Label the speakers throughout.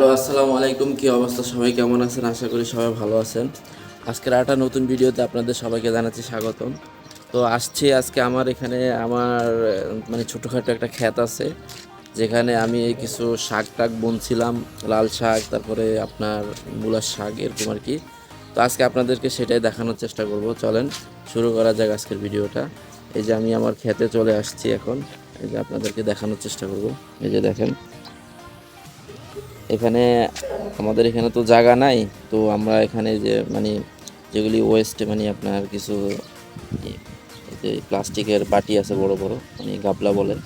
Speaker 1: Hello, আসসালামু আলাইকুম। কি অবস্থা? সবাই কেমন আছেন? আশা করি সবাই ভালো আছেন। আজকের একটা নতুন ভিডিওতে আপনাদের সবাইকে জানাচ্ছি স্বাগতম। তো আসছি আজকে আমার এখানে আমার মানে ছোটোখাটো একটা ক্ষেত আছে, যেখানে আমি কিছু শাক টাক বুনছিলাম, লাল শাক, তারপরে আপনার মূলার শাক, এরকম আর কি। তো আজকে আপনাদেরকে সেটাই দেখানোর চেষ্টা করব। চলেন, শুরু করা যাক আজকের ভিডিওটা। এই যে আমি আমার ক্ষেতে চলে আসছি এখন। এই যে আপনাদেরকে দেখানোর চেষ্টা করব। এই যে দেখেন এখানে আমাদের এখানে তো জায়গা নাই, তো আমরা এখানে যে মানে যেগুলি ওয়েস্ট মানে আপনার কিছু প্লাস্টিকের বাটি আছে বড় বড় মানে গাবলা বলে,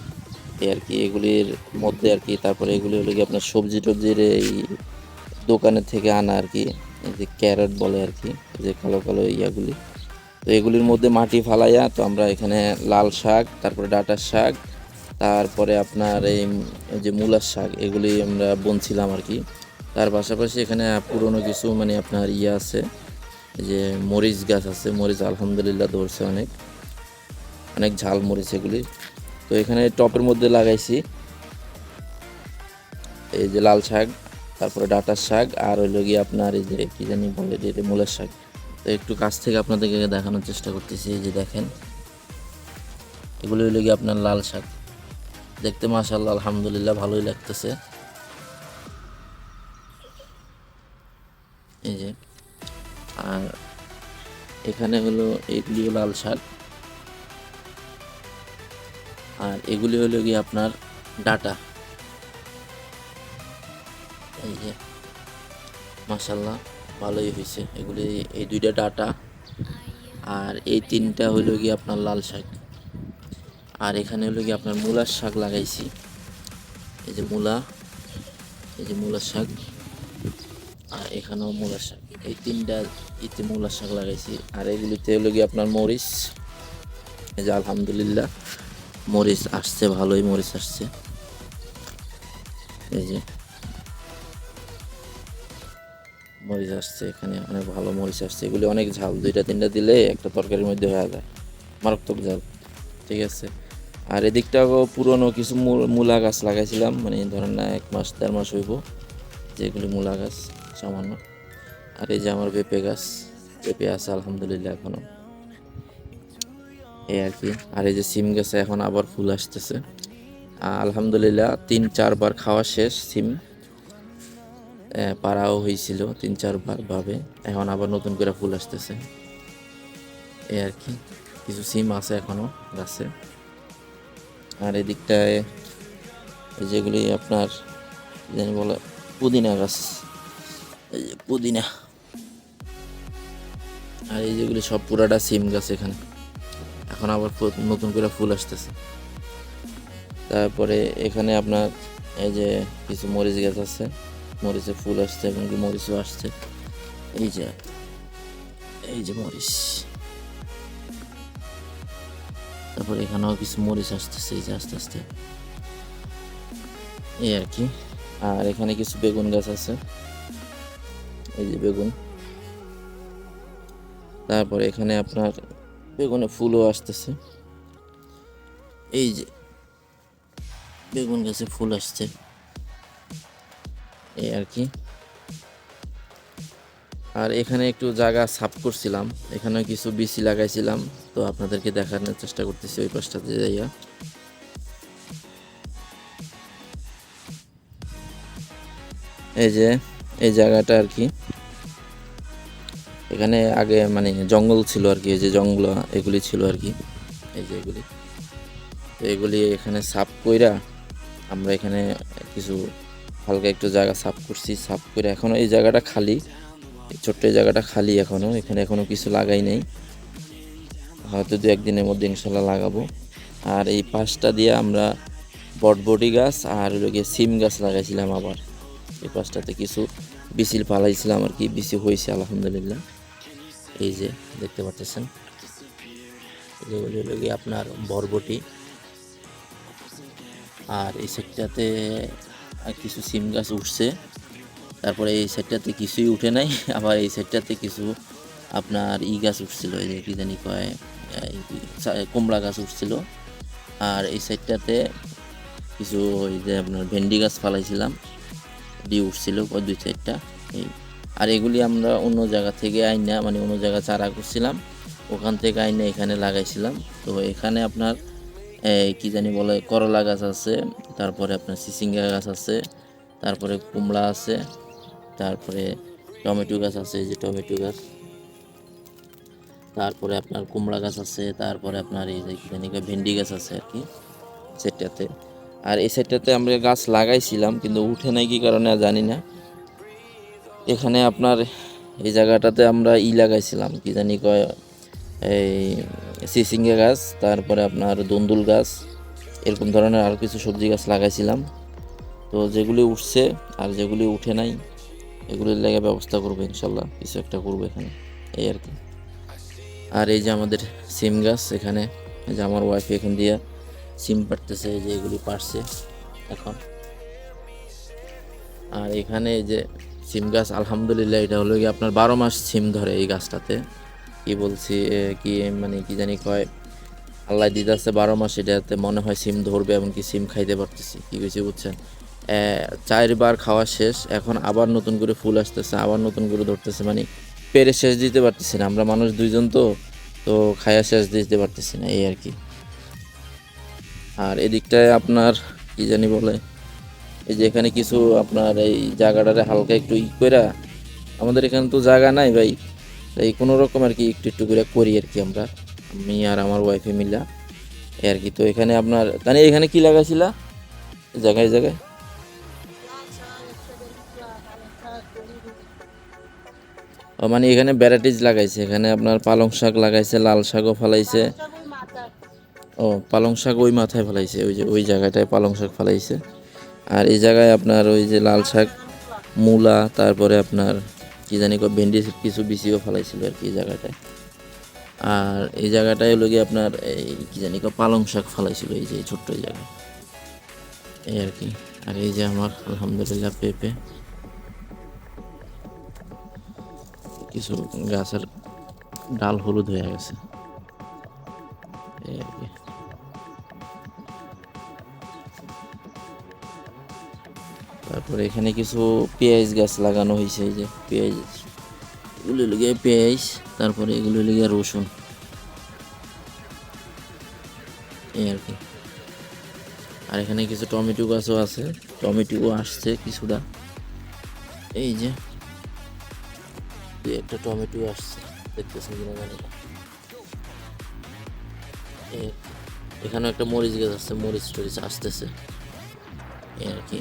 Speaker 1: এই আর কি এগুলির মধ্যে আর কি, তারপরে এগুলি হলো কি আপনার সবজি টবজির এই দোকানের থেকে আনা আর কি, এই যে ক্যারেট বলে আর কি যে কালো কালো ইয়াগুলি। তো এগুলির মধ্যে মাটি ফালাইয়া তো আমরা এখানে লাল শাক, তারপরে ডাটার শাক তারপরে আপনার এই যে মূলার শাক, এগুলি আমরা বুনছিলাম আর কি। তার পাশাপাশি এখানে পুরনো কিছু মানে আপনার ইয়ে আছে, যে মরিচ গাছ আছে, মরিচ আলহামদুলিল্লাহ ধরছে অনেক। অনেক ঝাল মরিচ এগুলি। তো এখানে টপের মধ্যে লাগাইছি। এই যে লাল শাক, তারপরে ডাটার শাক, আর হইল গিয়ে আপনার এই যে কি জানি বলে এটা মূলের শাক। তো একটু কাছ থেকে আপনাদেরকে দেখানোর চেষ্টা করতেছি, এই যে দেখেন। এগুলো হইল গিয়ে আপনার লাল শাক। দেখতে মাশাল্লাহ আলহামদুলিল্লাহ ভালোই লাগতেছে। এই যে, আর এখানে হলো এগুলিও লাল শাক। আর এগুলি হলো গিয়ে আপনার ডাটা। এই যে মাশাল্লাহ ভালোই হয়েছে। এগুলি, এই দুইটা ডাটা। আর এই তিনটা হইল গিয়ে আপনার লাল শাক। আর এখানে হলো কি আপনার মূলার শাক লাগাইছি। এই যে মূলা, এই যে মূলার শাক আর এখানেও মূলার শাক। এই তিনটা ইতে মূলার শাক লাগাইছি। আর এগুলিতে হলো কি আপনার মরিচ। এই যে আলহামদুলিল্লাহ, মরিচ আসছে, ভালোই মরিচ আসছে। এই যে মরিচ আসছে এখানে, অনেক ভালো মরিচ আসছে। এগুলি অনেক ঝাল, দুইটা তিনটা দিলে একটা তরকারির মধ্যে হয়ে যায়, মারাত্মক ঝাল, ঠিক আছে? আর এদিকটাও পুরনো কিছু মূল- গাছ লাগাইছিলাম মানে ধরেন না এক মাস, দেড় মাস হইব, যেগুলি মূলা গাছ সামান্য। আর এই যে আমার পেঁপে গাছ, পেঁপে আছে আলহামদুলিল্লাহ এখনও এই আর কি। আর এই যে সিম গাছে এখন আবার ফুল আসতেছে। আলহামদুলিল্লাহ তিন, চারবার খাওয়া শেষ সিম। পাড়াও হয়েছিল তিন, চারবার ভাবে। এখন আবার নতুন করে ফুল আসতেছে। এই আর কি। কিছু সিম আছে এখনও গাছে। আর এদিকটায় এই যেগুলি আপনার জানি বলে পুদিনা গাছ। এই যে পুদিনা। আর এই যেগুলি সব পুরাটা সিম গাছ এখানে। এখন আবার নতুন করে ফুল আসতেছে। তারপরে এখানে আপনার এই যে কিছু মরিচ গাছ আছে। মরিচে ফুল আসছে এবং মরিচও আসছে। এই যে এই যে মরিচ। তারপর এখানেও কিছু মরিচ আসতেছে যে আস্তে আস্তে। এই আর কি। আর এখানে কিছু বেগুন গাছ আছে। এই যে বেগুন। তারপরে এখানে আপনার বেগুনে ফুলও আসতেছে। এই যে বেগুন গাছে ফুল আসছে। এই আর কি। আর এখানে একটু জায়গা সাফ করছিলাম। এখানে কিছু বিসি লাগাইছিলাম। তো আপনাদেরকে দেখানোর চেষ্টা করতেছি ওই পাশটাতে যাইয়া। এই যে, এই জায়গাটা আর কি। এখানে আগে মানে জঙ্গল ছিল আর কি, এই যে জঙ্গল, এগুলি ছিল আর কি। এই যে এগুলি। তো এগুলি এখানে সাফ কইরা আমরা এখানে কিছু হালকা একটু জায়গা সাফ করছি। সাফ করে এখনও এই জায়গাটা খালি। ছোট্ট জায়গাটা খালি এখনও, এখানে এখনও কিছু লাগাই নেই। হয়তো দু একদিনের মধ্যে ইনশাল্লাহ লাগাবো। আর এই পাশটা দিয়ে আমরা বটবটি গাছ আর হলো গিয়ে সিম গাছ লাগাইছিলাম আবার। এই পাশটাতে কিছু বিচিল পালাইছিলাম আর কি বিচি হয়েছে, আলহামদুলিল্লাহ। এই যে, দেখতে পাচ্ছেন। যেগুলি হলো গিয়ে আপনার বরবটি আর এই আর কিছু সিম গাছ উঠছে। তারপরে এই সাইডটাতে কিছুই উঠে নাই। আবার এই সাইডটাতে কিছু আপনার ই গাছ উঠছিল, এই যে কি জানি কয় কুমড়া গাছ উঠছিল। আর এই সাইডটাতে কিছু ওই যে আপনার ভেন্ডি গাছ ফালাইছিলাম, দিয়ে উঠছিল দুই চারটা এই, আর এগুলি আমরা অন্য জায়গা থেকে আইনা মানে অন্য জায়গা চারা করছিলাম, ওখান থেকে আইনা এখানে লাগাইছিলাম। তো এখানে আপনার কি জানি বলে, করলা গাছ আছে, তারপরে আপনার সিসিঙ্গা গাছ আছে, তারপরে কুমড়া আছে তারপরে টমেটো গাছ আছে, এই যে টমেটো গাছ। তারপরে আপনার কুমড়া গাছ আছে, তারপরে আপনার এই যে ভেন্ডি গাছ আছে আর কি সেটাতে আর এই সাইডটাতে আমরা গাছ লাগাইছিলাম, কিন্তু উঠে নাই কি কারণে জানি না। এখানে আপনার এই জায়গাটাতে আমরা ই লাগাইছিলাম, কি জানি কয়, এই সিসিঙ্গা গাছ, তারপরে আপনার দন্দুল গাছ, এরকম ধরনের আরও কিছু সবজি গাছ লাগাইছিলাম। তো যেগুলি উঠছে আর যেগুলি উঠে নাই এগুলির লেগে ব্যবস্থা করব ইনশাল্লাহ, কিছু একটা করব এখানে, এই আর কি। আর এই যে আমাদের সিম গাছ, এখানে যে আমার ওয়াইফ এখান দিয়ে সিম পাড়তেছে, এই যে এগুলি পারছে এখন। আর এখানে এই যে সিম গাছ, আলহামদুলিল্লাহ এটা হলো কি আপনার বারো মাস সিম ধরে এই গাছটাতে। কি বলছি কি মানে কি জানি কয়, আল্লাহ দিদাসে বারো মাস এটাতে মনে হয় সিম ধরবে, এমনকি সিম খাইতে পারতেছি, কি কইছি বুঝছেন? চারবার খাওয়া শেষ, এখন আবার নতুন করে ফুল আসতেছে, আবার নতুন করে ধরতেছে মানে পেরে শেষ দিতে পারতেছি না। আমরা মানুষ দুইজন তো তো খায়া শেষ দিতে পারতেছি না, এই আর কি। আর এদিকটায় আপনার, কি জানি বলে, এই যে এখানে কিছু আপনার এই জায়গাটারে হালকা একটু ই কইরা, আমাদের এখানে তো জায়গা নাই ভাই এই কোনো রকম আর কি একটু একটু করে করি আর কি আমরা, আমি আর আমার ওয়াইফে মিলা আর কি। তো এখানে আপনার মানে এখানে কি লাগাইছিলা? জায়গায় জায়গায়? মানে এখানে ভ্যারাইটিস লাগাইছে। এখানে আপনার পালং শাক লাগাইছে, লাল শাকও ফলাইছে। ও, পালং শাক ওই মাথায় ফেলাইছে, ওই যে, ওই জায়গাটায় পালং শাক ফেলাইছে। আর এই জায়গায় আপনার ওই যে লাল শাক, মূলা, তারপরে আপনার কি জানি ভেন্ডি, কিছু বিচিও ফেলাইছিল আর কি এই জায়গাটায়। আর এই জায়গাটায় হলো আপনার এই কি জানি পালং শাক ফেলাইছিল এই যে ছোট্ট এই জায়গায়। এই আর কি। আর এই যে আমার, আলহামদুলিল্লাহ, পেঁপে। কিছু গাছের ডাল হলুদ হয়ে গেছে। তারপরে এখানে কিছু পেঁয়াজ গাছ লাগানো হয়েছে যে পেঁয়াজ, এগুলো লেগে পেঁয়াজ, তারপরে এগুলো লেগে রসুন। এই আর কি। আর এখানে কিছু টমেটো গাছও আছে টমেটো আসছে কিছুটা। এই যে একটা টমেটো আসছে, দেখতেছেন কিনা জানি না। এখানেও একটা মরিচ গাছ আছে, মরিচ টরিচ আসতেছে। আর কি।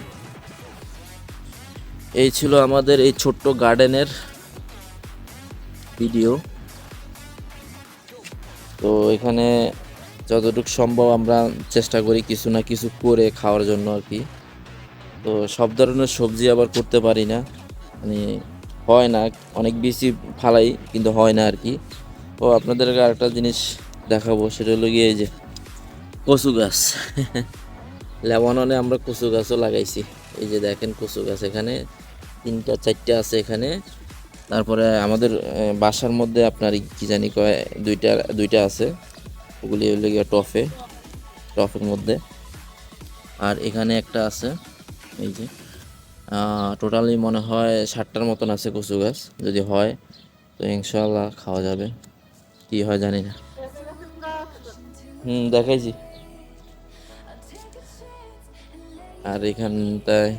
Speaker 1: এই ছিল আমাদের এই ছোট্ট গার্ডেনের ভিডিও। তো এখানে যতটুকু সম্ভব আমরা চেষ্টা করি কিছু না কিছু করে খাওয়ার জন্য আর কি। তো সব ধরনের সবজি আবার করতে পারি না। মানে হয় না, অনেক বেশি ফালাই, কিন্তু হয় না আর কি তো আপনাদেরকে আরেকটা জিনিস দেখাবো, সেটা হলো গিয়ে যে কচু গাছ। লেবাননে আমরা কচু গাছও লাগাইছি। এই যে দেখেন কচু গাছ এখানে, তিনটা, চারটা আছে এখানে। তারপরে আমাদের বাসার মধ্যে আপনার কি জানি কয়, দুইটা দুইটা আছে। ওগুলি হলো গিয়ে টফে, টফের মধ্যে। আর এখানে একটা আছে, এই যে টোটালি মনে হয় ষাটটার মতন আছে কচু গাছ, যদি হয়, তো ইনশাল্লাহ খাওয়া যাবে। কি হয় জানি না। হুম, দেখাইছি। আর এখানটায়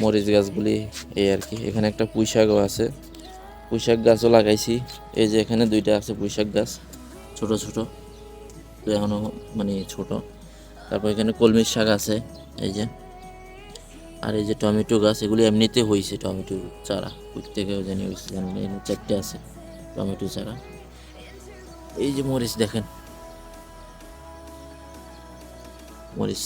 Speaker 1: মরিচ গাছগুলি, এই আর কি। এখানে একটা পুঁই শাকও আছে। পুঁই শাক গাছও লাগাইছি। এই যে এখানে দুইটা আছে পুঁই শাক গাছ, ছোট ছোট। এখনও মানে ছোট। তারপর এখানে কলমির শাক আছে, এই যে। আর এই যে টমেটো গাছ, এগুলি এমনিতে হয়েছে টমেটো চারা। থেকেও জানি জানি চারটে আছে টমেটো চারা। এই যে মরিচ দেখেন। মরিচ।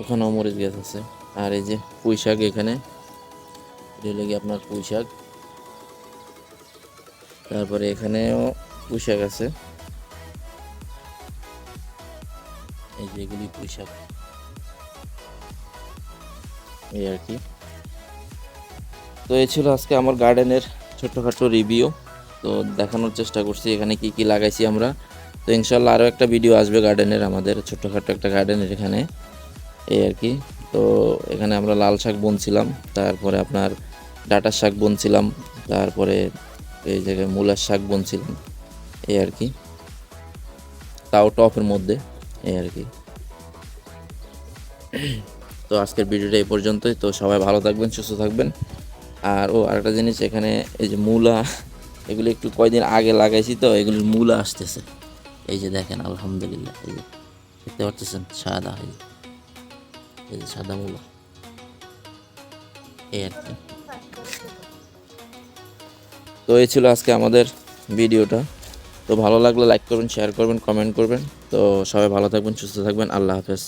Speaker 1: ওখানেও মরিচ গাছ আছে। আর এই যে পুঁই শাক এখানে। এটা হলো আপনার পুঁই শাক। তারপরে এখানেও পুঁই শাক আছে। এই যে এগুলি পুঁই শাক। এই আর কি। তো এই ছিল আজকে আমার গার্ডেনের ছোট্টখাটো রিভিউ তো দেখানোর চেষ্টা করছি এখানে কি কি লাগাইছি আমরা। তো ইনশাল্লাহ আরও একটা ভিডিও আসবে গার্ডেনের আমাদের ছোট্টখাটো একটা গার্ডেনের এখানে। এই আর কি। তো এখানে আমরা লাল শাক বুনছিলাম, তারপরে আপনার ডাটার শাক বুনছিলাম, তারপরে এই জায়গায় মূলার শাক বুনছিলাম, এই আর কি। তাও টপের মধ্যে, এই আর কি। তো আজকের ভিডিওটা এই পর্যন্তই। তো সবাই ভালো থাকবেন, সুস্থ থাকবেন। আর ও, আরেকটা জিনিস এখানে, এই যে মূলা, এগুলো একটু কয়দিন আগে লাগাইছি তো, এগুলির মূলা আসতেছে। এই যে দেখেন, আলহামদুলিল্লাহ, এই যে দেখতে পাচ্ছেন সাদা এই যে সাদা মূলা। এই আর কি। তো এই ছিল আজকে আমাদের ভিডিওটা। তো ভালো লাগলে লাইক করবেন, শেয়ার করবেন, কমেন্ট করবেন। তো সবাই ভালো থাকবেন, সুস্থ থাকবেন। আল্লাহ হাফেজ।